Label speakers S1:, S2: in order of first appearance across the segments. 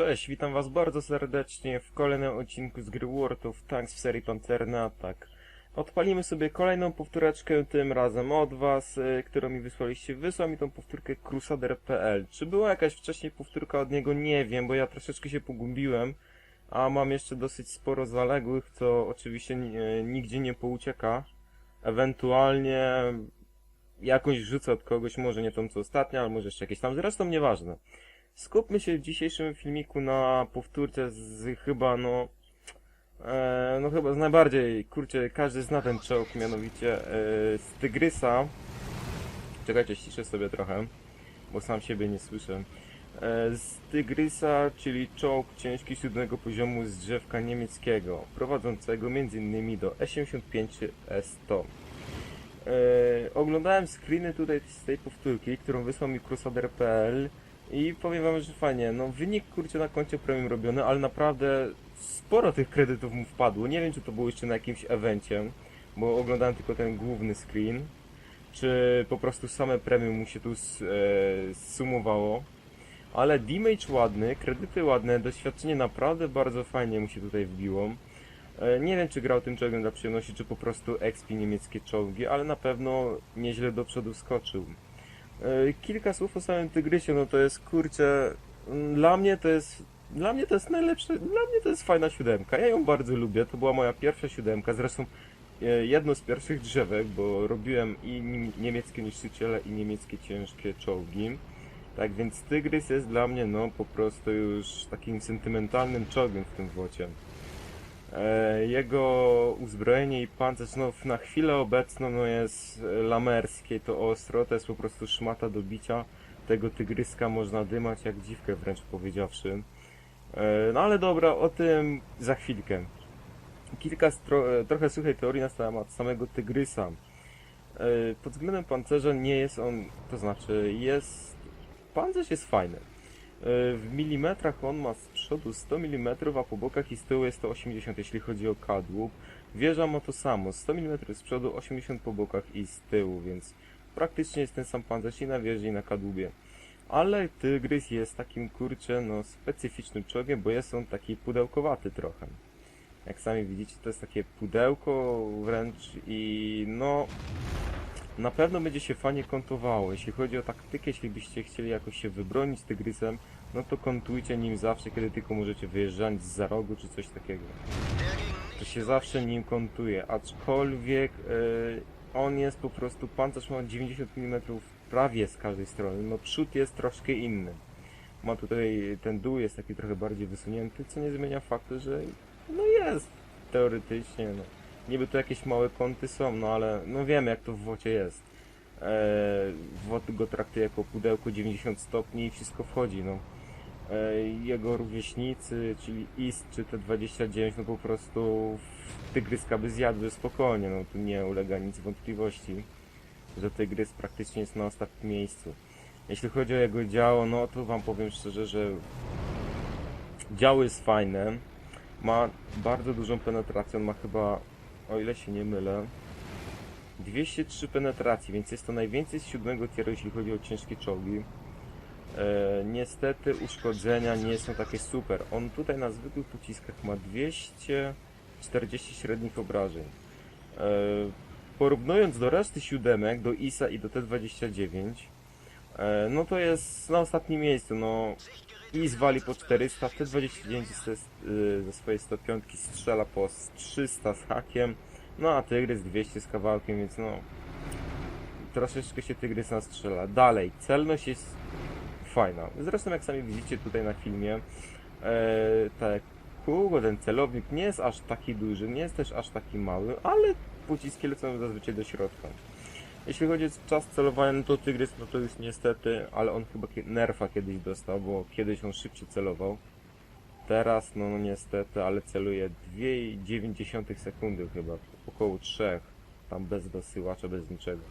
S1: Cześć, witam was bardzo serdecznie w kolejnym odcinku z gry World of Tanks w serii Pancerny Atak. Odpalimy sobie kolejną powtóreczkę, tym razem od was, y, którą mi wysłaliście. Wysłał mi tą powtórkę Crusader.pl. Czy była jakaś wcześniej powtórka od niego? Nie wiem, bo ja troszeczkę się pogubiłem. A mam jeszcze dosyć sporo zaległych, co oczywiście ni- nigdzie nie poucieka. Ewentualnie jakąś rzucę od kogoś, może nie tą co ostatnia, ale może jeszcze jakieś tam, zresztą nieważne. Skupmy się w dzisiejszym filmiku na powtórce z chyba, no... E, no chyba z najbardziej, kurczę, każdy zna ten czołg, mianowicie e, z Tygrysa. Czekajcie, ściszę sobie trochę, bo sam siebie nie słyszę. E, z Tygrysa, czyli czołg ciężki siódmego poziomu z drzewka niemieckiego, prowadzącego m.in. do E75S100. E, oglądałem screeny tutaj z tej powtórki, którą wysłał mi Crusader.pl i powiem wam, że fajnie, no wynik kurczę na koncie premium robiony, ale naprawdę sporo tych kredytów mu wpadło. Nie wiem czy to było jeszcze na jakimś evencie, bo oglądałem tylko ten główny screen, czy po prostu same premium mu się tu e, sumowało. Ale damage ładny, kredyty ładne, doświadczenie naprawdę bardzo fajnie mu się tutaj wbiło. E, Nie wiem, czy grał tym czołgiem dla przyjemności, czy po prostu expi niemieckie czołgi, ale na pewno nieźle do przodu skoczył. E, Kilka słów o samym Tygrysie, no to jest kurczę, mm, dla mnie to jest, dla mnie to jest najlepsze, dla mnie to jest fajna siódemka, ja ją bardzo lubię, to była moja pierwsza siódemka, zresztą e, jedno z pierwszych drzewek, bo robiłem i niemieckie niszczyciele i niemieckie ciężkie czołgi. Tak więc Tygrys jest dla mnie no po prostu już takim sentymentalnym czołgiem w tym wocie. E, Jego uzbrojenie i pancerz no, na chwilę obecną no, jest lamerskie, to ostro, to jest po prostu szmata do bicia. Tego tygryska można dymać jak dziwkę wręcz powiedziawszy. E, No ale dobra, o tym za chwilkę. Kilka e, trochę suchej teorii na temat samego tygrysa. Pod względem pancerza nie jest on, to znaczy jest... Pancerz jest fajny. E, W milimetrach on ma z przodu 100 mm, a po bokach i z tyłu jest 180, jeśli chodzi o kadłub. Wieża ma to samo, 100 mm z przodu, 80 po bokach i z tyłu, więc praktycznie jest ten sam pancerz i na wieży i na kadłubie. Ale Tygrys jest takim kurczę, no specyficznym czołgiem, bo jest on taki pudełkowaty trochę. Jak sami widzicie, to jest takie pudełko wręcz i no na pewno będzie się fajnie kontowało. Jeśli chodzi o taktykę, jeśli byście chcieli jakoś się wybronić Tygrysem, no to kontujcie nim zawsze, kiedy tylko możecie wyjeżdżać z za rogu czy coś takiego. To się zawsze nim kontuje, aczkolwiek e, on jest po prostu, pancerz ma 90 mm prawie z każdej strony, no przód jest troszkę inny. Ma tutaj, ten dół jest taki trochę bardziej wysunięty, co nie zmienia faktu, że no jest teoretycznie, no. Niby to jakieś małe kąty są, no ale no wiemy jak to w wocie jest. Eee, go traktuje jako pudełko 90 stopni i wszystko wchodzi, no. Eee, jego rówieśnicy, czyli IS czy T29, no po prostu tygryska by zjadły spokojnie, no tu nie ulega nic wątpliwości, że tygrys praktycznie jest na ostatnim miejscu. Jeśli chodzi o jego działo, no to wam powiem szczerze, że działo jest fajne, ma bardzo dużą penetrację, on ma chyba, o ile się nie mylę, 203 penetracji, więc jest to najwięcej z siódmego tieru, jeśli chodzi o ciężkie czołgi. E, niestety uszkodzenia nie są takie super. On tutaj na zwykłych pociskach ma 240 średnich obrażeń. E, porównując do reszty siódemek, do ISA i do T29, e, no to jest na ostatnim miejscu. No, IS wali po 400, T29 ze, y, ze swojej 105 strzela po 300 z hakiem, no a Tygrys 200 z kawałkiem, więc no troszeczkę się Tygrys nastrzela. Dalej, celność jest fajna. Zresztą jak sami widzicie tutaj na filmie, e, tak, kółko, ten celownik nie jest aż taki duży, nie jest też aż taki mały, ale pociski lecą zazwyczaj do środka. Jeśli chodzi o czas celowania, no to Tygrys, no to już niestety, ale on chyba nerfa kiedyś dostał, bo kiedyś on szybciej celował. Teraz, no, no niestety, ale celuje 2,9 sekundy chyba, około 3, tam bez dosyłacza, bez niczego.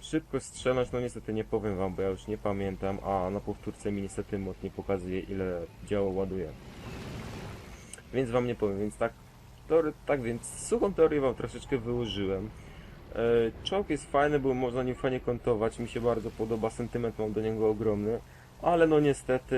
S1: Szybko strzelać, no niestety nie powiem wam, bo ja już nie pamiętam, a na powtórce mi niestety mod nie pokazuje ile działo ładuje. Więc wam nie powiem, więc tak, teory, tak więc suchą teorię wam troszeczkę wyłożyłem. E, Czołg jest fajny, bo można nim fajnie kontować, mi się bardzo podoba, sentyment mam do niego ogromny. Ale no niestety,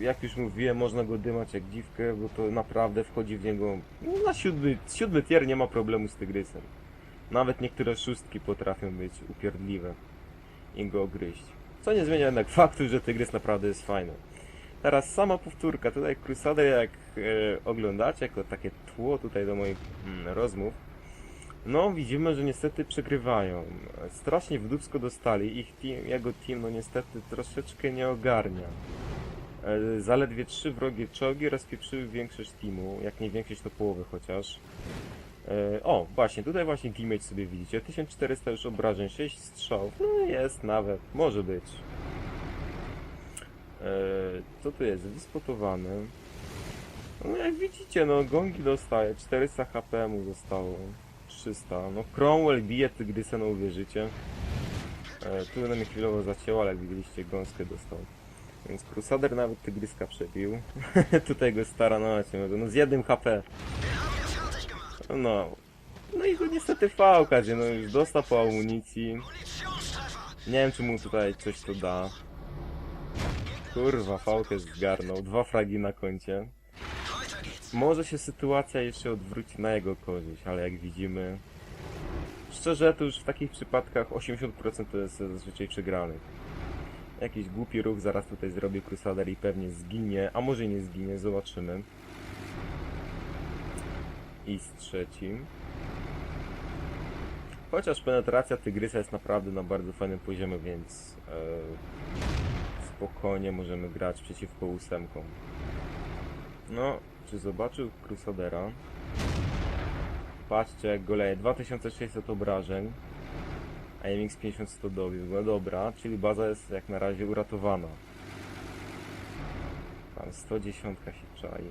S1: jak już mówiłem, można go dymać jak dziwkę, bo to naprawdę wchodzi w niego no, na siódmy, siódmy tier nie ma problemu z tygrysem. Nawet niektóre szóstki potrafią być upierdliwe i go gryźć. Co nie zmienia jednak faktu, że tygrys naprawdę jest fajny. Teraz sama powtórka, tutaj Crusader jak e, oglądacie, jako takie tło tutaj do moich mm, rozmów, no widzimy, że niestety przegrywają. Strasznie w dupsko dostali, ich team, jego team no niestety troszeczkę nie ogarnia. E, Zaledwie trzy wrogie czołgi rozpieprzyły większość teamu, jak nie większość to połowę chociaż. E, O, właśnie, tutaj właśnie teammate sobie widzicie, 1400 już obrażeń, 6 strzałów, no jest nawet, może być. E, Co tu jest? Wyspotowany. No jak widzicie, no gongi dostaje, 400 HP mu zostało. 300. No Cromwell bije Tygrysa, no uwierzycie. E, tu na mnie chwilowo zacięło, ale jak widzieliście, gąskę dostał. Więc Crusader nawet Tygryska przebił. Tutaj go stara, no macie, no z jednym HP. No. No i go niestety fałka, gdzie no już dostał po amunicji. Nie wiem, czy mu tutaj coś to da. Kurwa, fałkę zgarnął. Dwa fragi na koncie. Może się sytuacja jeszcze odwróci na jego korzyść, ale jak widzimy... Szczerze, to już w takich przypadkach 80% to jest zazwyczaj przegranych. Jakiś głupi ruch zaraz tutaj zrobi Crusader i pewnie zginie, a może nie zginie, zobaczymy. I z trzecim. Chociaż penetracja Tygrysa jest naprawdę na bardzo fajnym poziomie, więc e, spokojnie możemy grać przeciwko ósemkom. No, czy zobaczył Crusadera? Patrzcie, jak goleje 2600 obrażeń. A MX 5100 dobił. No dobra, czyli baza jest jak na razie uratowana. Tam 110 się czai.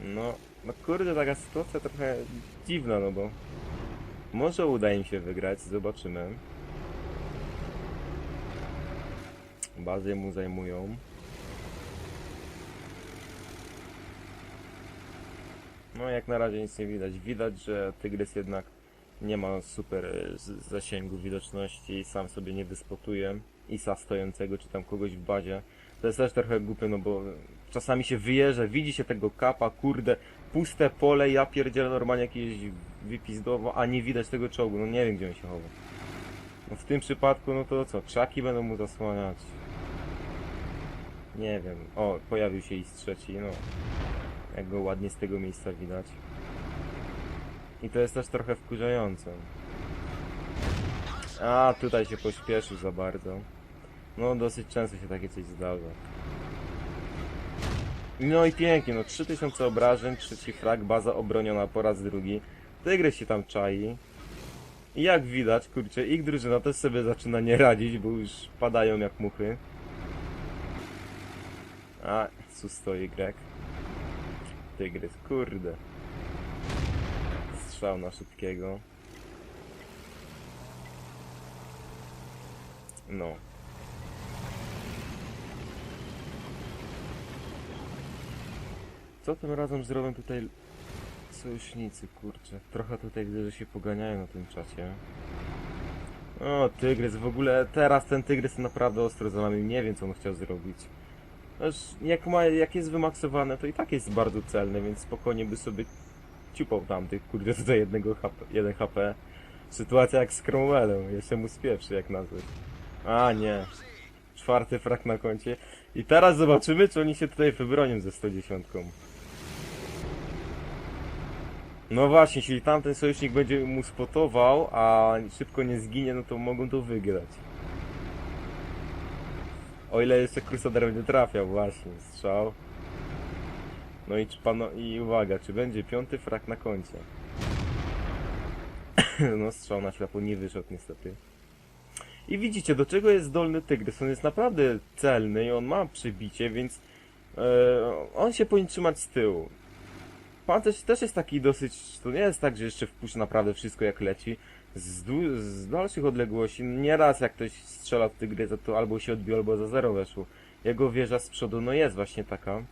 S1: No, no kurde, taka sytuacja trochę dziwna, no bo może uda im się wygrać, zobaczymy. Bazę mu zajmują. No jak na razie nic nie widać. Widać, że Tygrys jednak nie ma super e, z- zasięgu widoczności, sam sobie nie wyspotuje Isa stojącego czy tam kogoś w bazie. To jest też trochę głupie, no bo czasami się wyjeżdża, widzi się tego kapa, kurde, puste pole, ja pierdzielę normalnie jakieś wypizdowo, a nie widać tego czołgu, no nie wiem gdzie on się chowa. No w tym przypadku, no to co, krzaki będą mu zasłaniać. Nie wiem. O, pojawił się Is trzeci, no. Jak go ładnie z tego miejsca widać. I to jest też trochę wkurzające. A, tutaj się pośpieszył za bardzo. No, dosyć często się takie coś zdarza. No i pięknie, no 3000 obrażeń, trzeci frag, baza obroniona po raz drugi. Tygrys się tam czai. I jak widać, kurczę, ich drużyna też sobie zaczyna nie radzić, bo już padają jak muchy. A, tu stoi Grek. Tygrys, kurde. Strzał na szybkiego. No. Co tym razem zrobią tutaj sojusznicy, kurczę. Trochę tutaj widzę, że się poganiają na tym czacie. O, tygrys, w ogóle teraz ten tygrys naprawdę ostro za nami, nie wiem co on chciał zrobić. Jak, ma, jak jest wymaksowane, to i tak jest bardzo celny, więc spokojnie by sobie ciupał tamtych, kurde, tutaj jednego HP, 1 HP. Sytuacja jak z Cromwellem, jeszcze mu spieprzy jak nazwać. A nie. Czwarty frak na koncie. I teraz zobaczymy, czy oni się tutaj wybronią ze 110. No właśnie, jeśli tamten sojusznik będzie mu spotował, a szybko nie zginie, no to mogą to wygrać. O ile jeszcze Crusader będzie trafiał, właśnie, strzał. No i, czy pano, i uwaga, czy będzie piąty frak na koncie? no strzał na ślepo nie wyszedł niestety. I widzicie, do czego jest zdolny Tygrys? On jest naprawdę celny i on ma przebicie, więc e, on się powinien trzymać z tyłu. Pancerz też jest taki dosyć, to nie jest tak, że jeszcze wpuszcza naprawdę wszystko jak leci. Z, z dalszych odległości, nieraz jak ktoś strzela w Tygrysa, to albo się odbił, albo za zero weszło. Jego wieża z przodu, no jest właśnie taka,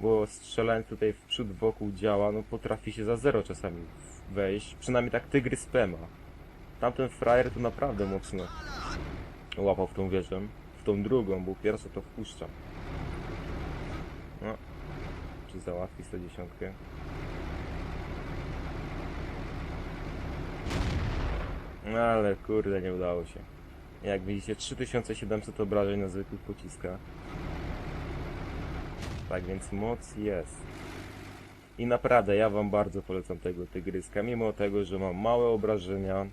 S1: bo strzelając tutaj w przód wokół działa, no potrafi się za zero czasami wejść. Przynajmniej tak Tygrys P ma. Tamten frajer to naprawdę mocno łapał w tą wieżę. W tą drugą, bo pierwszą to wpuszczam. No. Czy załatwi 110? No ale kurde, nie udało się. Jak widzicie, 3700 obrażeń na zwykłych pociskach. Tak więc moc jest. I naprawdę, ja wam bardzo polecam tego tygryska, mimo tego, że ma małe obrażenia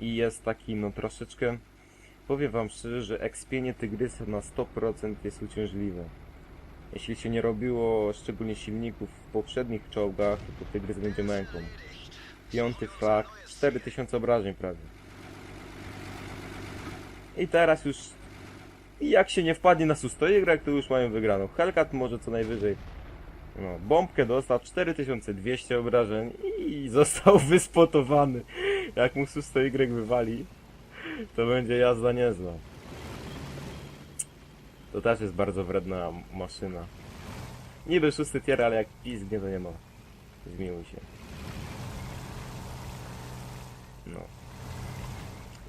S1: i jest taki, no troszeczkę, powiem wam szczerze, że ekspienie tygrysa na 100% jest uciążliwe. Jeśli się nie robiło szczególnie silników w poprzednich czołgach, to tygrys będzie męką. Piąty flag, 4000 obrażeń prawie. I teraz już, jak się nie wpadnie na sustoigrek, to już mają wygraną. Hellcat może co najwyżej no, bombkę dostał, 4200 obrażeń i został wyspotowany. Jak mu Y wywali, to będzie jazda niezła. To też jest bardzo wredna maszyna. Niby szósty tier, ale jak pizgnie to nie ma. Zmiłuj się. No.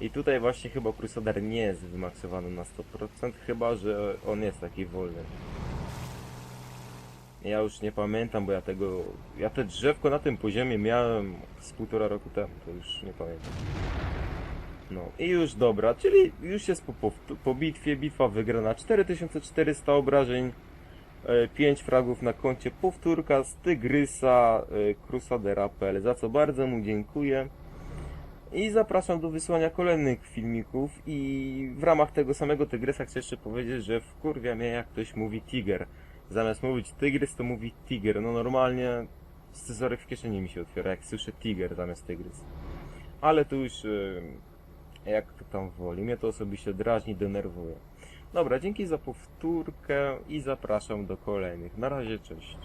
S1: I tutaj właśnie chyba Crusader nie jest wymaksowany na 100%, chyba że on jest taki wolny. Ja już nie pamiętam, bo ja tego... Ja te drzewko na tym poziomie miałem z półtora roku temu, to już nie pamiętam. No i już dobra, czyli już jest po, po, po bitwie, bitwa wygrana, 4400 obrażeń, 5 fragów na koncie, powtórka z Tygrysa e, Crusadera.pl, za co bardzo mu dziękuję. I zapraszam do wysłania kolejnych filmików i w ramach tego samego Tygrysa chcę jeszcze powiedzieć, że wkurwia mnie jak ktoś mówi Tiger. Zamiast mówić Tygrys to mówi Tiger. No normalnie scyzoryk w kieszeni mi się otwiera jak słyszę Tiger zamiast Tygrys. Ale to już e, jak tam woli. Mnie to osobiście drażni, denerwuje. Dobra, dzięki za powtórkę i zapraszam do kolejnych. Na razie, cześć.